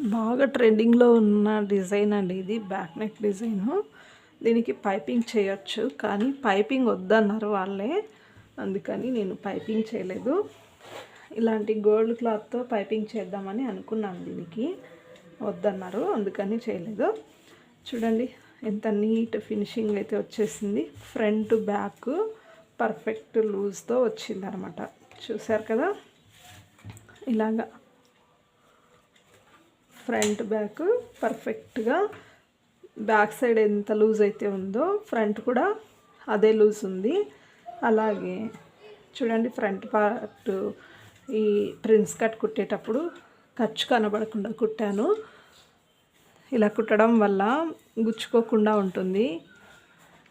బాగా ట్రెండింగ్లో ఉన్న డిజైన్ అండి ఇది. Back neck design. దీనికి పైపింగ్ చేయొచ్చు. కానీ పైపింగ్ వద్దన్నారు వాళ్ళే. అందుకని నేను పైపింగ్ చేయలేదు. ఇలాంటి గోల్డ్ క్లాత్తో పైపింగ్ చేద్దామని అనుకున్నాను దీనికి. వద్దన్నారు. అందుకని చేయలేదు. చూడండి ఎంత నీట్ ఫినిషింగ్ అయితే వచ్చేసింది. ఫ్రంట్ బ్యాక్ పర్ఫెక్ట్ లూజ్తో వచ్చిందనమాట. చూసారు కదా? ఇలాగా ఫ్రంట్ బ్యాక్ పర్ఫెక్ట్గా బ్యాక్ సైడ్ ఎంత లూజ్ అయితే ఉందో ఫ్రంట్ కూడా అదే లూజ్ ఉంది. అలాగే చూడండి ఫ్రంట్ పార్ట్ ఈ ప్రిన్స్ కట్ కుట్టేటప్పుడు ఖర్చు కనబడకుండా కుట్టాను. ఇలా కుట్టడం వల్ల గుచ్చుకోకుండా ఉంటుంది.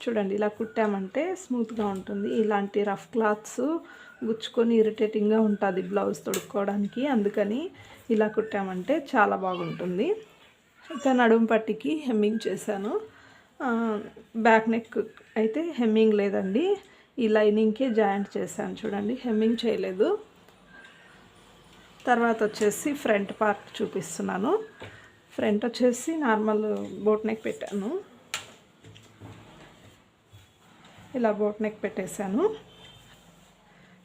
చూడండి ఇలా కుట్టామంటే స్మూత్గా ఉంటుంది. ఇలాంటి రఫ్ క్లాత్స్ గుచ్చుకొని ఇరిటేటింగ్గా ఉంటుంది బ్లౌజ్ తొడుక్కోవడానికి. అందుకని ఇలా కుట్టామంటే చాలా బాగుంటుంది. ఇక నడుము పట్టికి హెమ్మింగ్ చేశాను. బ్యాక్ నెక్ అయితే హెమ్మింగ్ లేదండి. ఈ లైనింగ్కే జాయింట్ చేశాను చూడండి హెమ్మింగ్ చేయలేదు. తర్వాత వచ్చేసి ఫ్రంట్ పార్ట్ చూపిస్తున్నాను. ఫ్రంట్ వచ్చేసి నార్మల్ బోట్ నెక్ పెట్టాను. ఇలా బోట్ నెక్ పెట్టేశాను.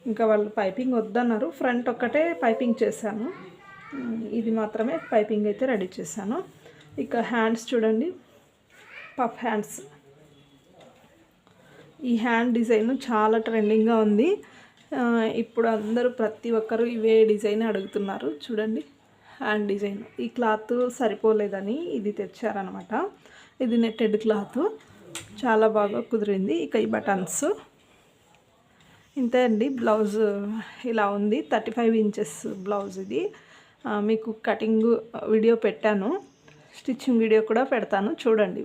ఇంకా వాళ్ళు పైపింగ్ వద్దన్నారు. ఫ్రంట్ ఒక్కటే పైపింగ్ చేశాను. ఇది మాత్రమే పైపింగ్ అయితే రెడీ చేశాను. ఇక హ్యాండ్స్ చూడండి. Puff hands. ఈ హ్యాండ్ డిజైన్ చాలా ట్రెండింగ్గా ఉంది. ఇప్పుడు అందరూ ప్రతి ఒక్కరు ఇవే డిజైన్ అడుగుతున్నారు. చూడండి. Hand design. ఈ క్లాత్ సరిపోలేదని ఇది తెచ్చారనమాట ఇది నెట్టెడ్ క్లాత్. చాలా బాగా కుదిరింది. ఇక ఈ బటన్స్. ఇంతే అండి. బ్లౌజ్ ఇలా ఉంది. థర్టీ ఫైవ్ ఇంచెస్ బ్లౌజ్ ఇది. మీకు కటింగ్ వీడియో పెట్టాను. స్టిచ్చింగ్ వీడియో కూడా పెడతాను. చూడండి.